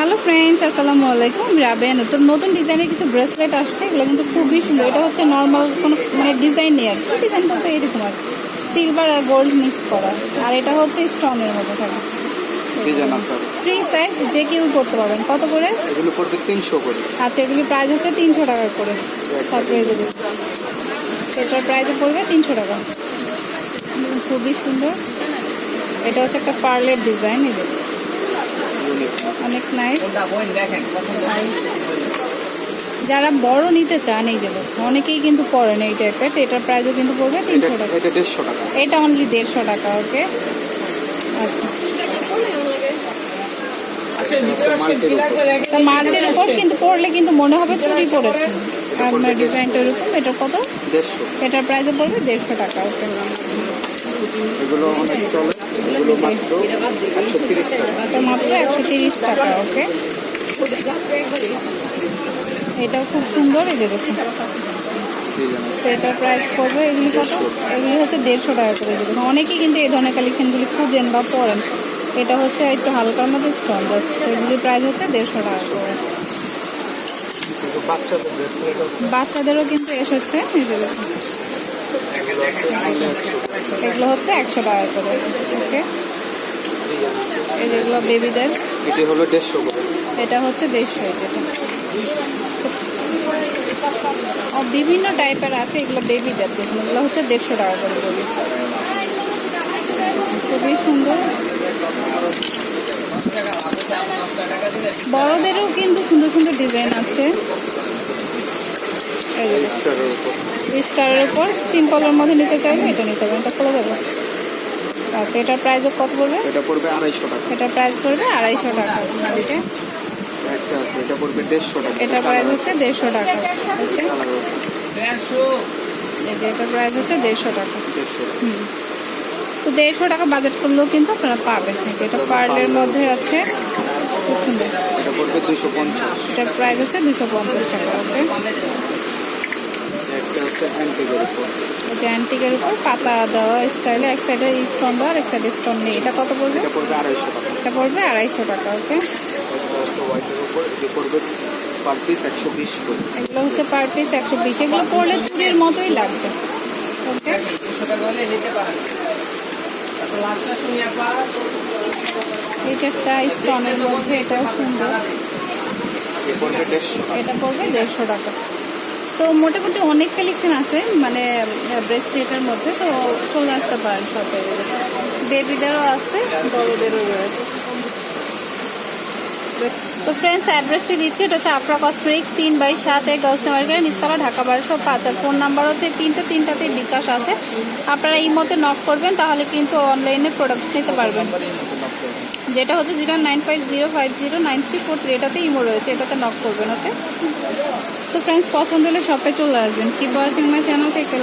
Hello friends আসসালামু আলাইকুম রাবেয়া নতুন নতুন ডিজাইনের কিছু ব্রেসলেট আসছে। এগুলো কিন্তু খুবই সুন্দর। এটা হচ্ছে নর্মাল কোনো মানে ডিজাইন নেই আর কি। ডিজাইন বলতে এরকম আর সিলভার আর গোল্ড মিক্স করা। আর এটা হচ্ছে স্টোনের মতো থাকে ফ্রি সাইজ যে কেউ করতে পারবেন। কত করে? এগুলো তিনশো করে। আচ্ছা এগুলি প্রাইস হচ্ছে তিনশো টাকা করে। তারপরে যদি এটার প্রাইস পড়বে তিনশো টাকা। খুবই সুন্দর। এটা হচ্ছে একটা পার্লের ডিজাইন ইউনিক অনেক নাইস যারা বড় নিতে চান এই যে অনেকেই কিন্তু পড়েন এই টাইপের এটার প্রাইসও কিন্তু পড়বে তিনশো টাকা। এটা দেড়শো টাকা। এটা অনলি দেড়শো টাকা ওকে আচ্ছা। মাল্টির উপর। তা মাল্টের উপর কিন্তু পড়লে কিন্তু মনে হবে চুরি পড়েছে। আর মানে ডিজাইনটা এরকম এটা কত? দেড়শো। এটার প্রাইসও পড়বে দেড়শো টাকা ওকে এগুলো অনেক চলে। এগুলো মাত্র একশো তিরিশ টাকা মাত্র একশো তিরিশ টাকা ওকে? এটাও খুব সুন্দর এই যে দেখুন। প্রাইস পড়বে এগুলি কত? এগুলি হচ্ছে দেড়শো টাকা করে দেবেন অনেকেই কিন্তু এই ধরনের কালেকশনগুলি খুঁজেন বা পড়েন। এটা হচ্ছে একটু হালকার মধ্যে স্টোন জাস্ট এগুলির প্রাইস হচ্ছে দেড়শো টাকা করে। বাচ্চাদেরও কিন্তু এসেছে এই যে দেখুন। এগুলো আছে only 100 এগুলো হচ্ছে একশো টাকা করে ওকে? এই যেগুলো বেবিদের এটি হলো দেড়শো করে। এটা হচ্ছে দেড়শো ও বিভিন্ন টাইপের আছে এগুলো বেবিদের দেখুন এগুলো হচ্ছে দেড়শো টাকা করে বেবি খুবই সুন্দর। বড়দেরও কিন্তু সুন্দর সুন্দর ডিজাইন আছে। স্টারের উপর সিম্পলের মধ্যে নিতে চাইবে এটা নিতে হবে এটা খুলে দেবো আচ্ছা এটার প্রাইস কত পড়বে? এটা পড়বে আড়াইশো টাকা। এটার প্রাইস পড়বে আড়াইশো টাকা। ওকে একটা আছে এটা পড়বে দেড়শো টাকা। এটার প্রাইস হচ্ছে দেড়শো টাকা। ওকে এটার প্রাইস হচ্ছে দেড়শো টাকা। হুম। তো দেড়শো টাকা বাজেট করলেও কিন্তু আপনারা পাবেন। এটা পার্লের মধ্যে আছে খুব সুন্দর। এটা পড়বে দুশো পঞ্চাশ। এটার প্রাইস হচ্ছে দুশো পঞ্চাশ টাকা ওকে অ্যান্টিকের উপর পাতা দেওয়া স্টাইলে এক সাইডে স্টোন দেওয়া আর এক সাইডে স্টোন নেই। এটা কত পড়বে? এটা পড়বে আড়াইশো টাকা। পড়বে আড়াইশো টাকা ওকে এটি এগুলো হচ্ছে পার পিস একশো বিশ। এগুলো পড়লে চুড়ির মতোই লাগবে ওকে এই যে একটা স্টোনের মধ্যে এটাও সুন্দর। এটা পড়বে দেড়শো টাকা। তো মোটামুটি অনেক কালেকশন আছে মানে ব্রেসলেটের মধ্যে, তো চলে আসতে পারেন সাথে বেবিদেরও আছে, বড়দেরও রয়েছে। তো ফ্রেন্ডস অ্যাড্রেসটি দিচ্ছি, এটা হচ্ছে আফরা কসমেটিক্স তিন বাই সাত এক গাউসে মার্কেট নিস্তলা ঢাকা বারোশো পাঁচ আর ফোন নাম্বার হচ্ছে, তিনটে তিনটাতে বিকাশ আছে। আপনারা এই মতে নক করবেন, তাহলে কিন্তু অনলাইনে প্রোডাক্ট নিতে পারবেন। যেটা হচ্ছে zero nine five zero five zero nine three four three, এটাতে ইমো রয়েছে, এটাতে নক করবেন ওকে তো ফ্রেন্ডস পছন্দ হলে শপে চলে আসবেন। কি বয়সিং মাই চ্যানেল থেকে